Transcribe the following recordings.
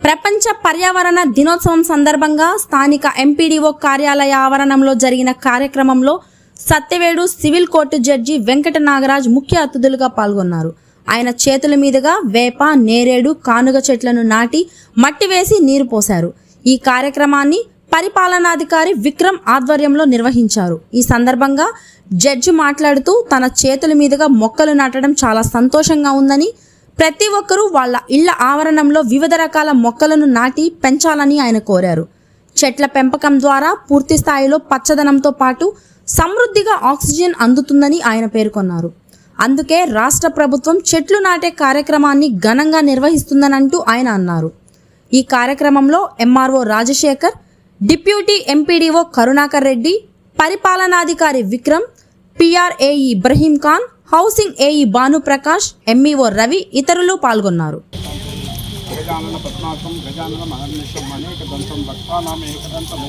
ప్రపంచ పర్యావరణ దినోత్సవం సందర్భంగా స్థానిక ఎంపీడీఓ కార్యాలయ ఆవరణంలో జరిగిన కార్యక్రమంలో Satyavedu civil court judge Venkata Nagaraj ముఖ్య అతిథులుగా పాల్గొన్నారు. ఆయన చేతుల మీదుగా వేప నేరేడు కానుగ చెట్లను నాటి మట్టి వేసి నీరు పోశారు. ఈ కార్యక్రమాన్ని పరిపాలనాధికారి విక్రమ్ ఆధ్వర్యంలో నిర్వహించారు. ఈ సందర్భంగా జడ్జి మాట్లాడుతూ తన చేతుల మీదుగా మొక్కలు నాటడం చాలా సంతోషంగా ఉందని ప్రతి ఒక్కరూ వాళ్ళ ఇళ్ళ ఆవరణంలో వివిధ రకాల మొక్కలను నాటి పెంచాలని ఆయన కోరారు. చెట్ల పెంపకం ద్వారా పూర్తి స్థాయిలో పచ్చదనంతో పాటు సమృద్ధిగా ఆక్సిజన్ అందుతుందని ఆయన పేర్కొన్నారు. అందుకే రాష్ట్ర ప్రభుత్వం చెట్లు నాటే కార్యక్రమాన్ని ఘనంగా నిర్వహిస్తుందనంటూ ఆయన అన్నారు. ఈ కార్యక్రమంలో MRO Rajasekhar deputy MPDO Karunakar Reddy పరిపాలనాధికారి Vikram PR AE Ibrahim Khan housing AE Bhanuprakash MEO Ravi ఇతరులు పాల్గొన్నారు. గజానన పద్మాకం గజానన మహర్నిషం అనేక దంతం ఏకదంతం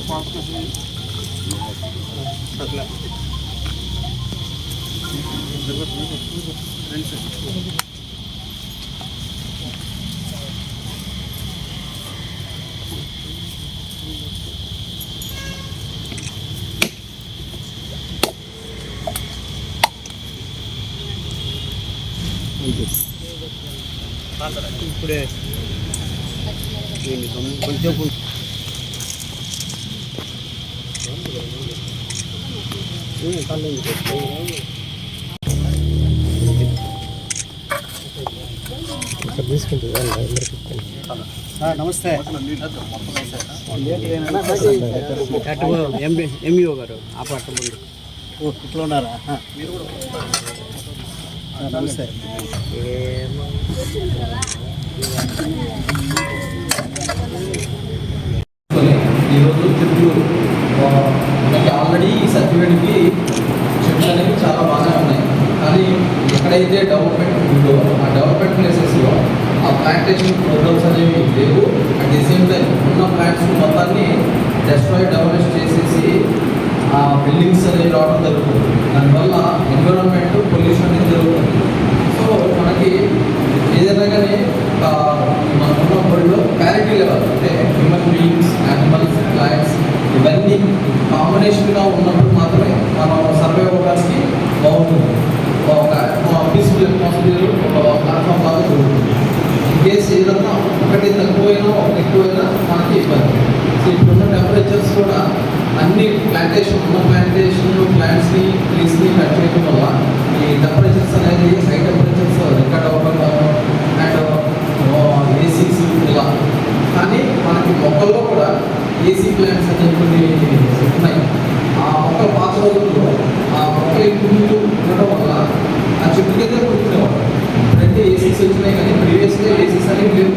ఇప్పుడే కొంచెం నమస్తే. ఎంఈఓ గారు ఆ పట్ట ముందు. ఇట్లా ఉన్నారా? ఆ, నమస్తే ఈరోజు చెట్లు మనకి ఆల్రెడీ ఈ సర్టిఫికేట్కి చెట్లు అనేవి చాలా బాగా ఉన్నాయి. కానీ ఎక్కడైతే డెవలప్మెంట్ ఉందో ఆ డెవలప్మెంట్ ప్లేసెస్లో ఆ ప్లాంటేషన్ ప్రోగ్రామ్స్ అనేవి లేవు. అట్ ది సేమ్ టైం ఉన్న ప్లాంట్స్ మొత్తాన్ని డెస్ట్రాయ్ డెవలప్ చేసేసి ఆ బిల్డింగ్స్ అనేవి రావడం జరుగుతుంది. దానివల్ల ఎన్విరాన్మెంట్ పొల్యూషన్ అనేది జరుగుతుంది సో మనకి ఏదైనా కానీ ఆ, మనకున్న వరల్డ్లో ప్యారిటీ లెవెల్ అంటే హ్యూమన్ బీయింగ్స్ యానిమల్స్ ప్లాంట్స్ ఇవన్నీ కాంబినేషన్గా ఉన్నప్పుడు మాత్రమే మనం సర్వే అవ్వడానికి బాగుంటుంది. ఒక పీస్ఫుల్ అట్మాస్ఫియర్ ఒక ప్లాట్ఫామ్ లాగా దొరుకుతుంది ఇన్ కేస్ ఏదన్నా ఒకటి తక్కువైనా ఒకటి ఎక్కువైనా మనకి ఇబ్బంది. సో ఇప్పుడున్న టెంపరేచర్స్ కూడా అన్ని ప్లాంటేషన్ ఉన్న ప్లాంటేషన్ ప్లాంట్స్ని ట్రీస్ని కట్ చేయడం వల్ల ఈ టెంపరేచర్స్ అనేది సీట్స్ వచ్చినాయి కానీ ప్రీవియస్గా ఏ అనేవి లేవు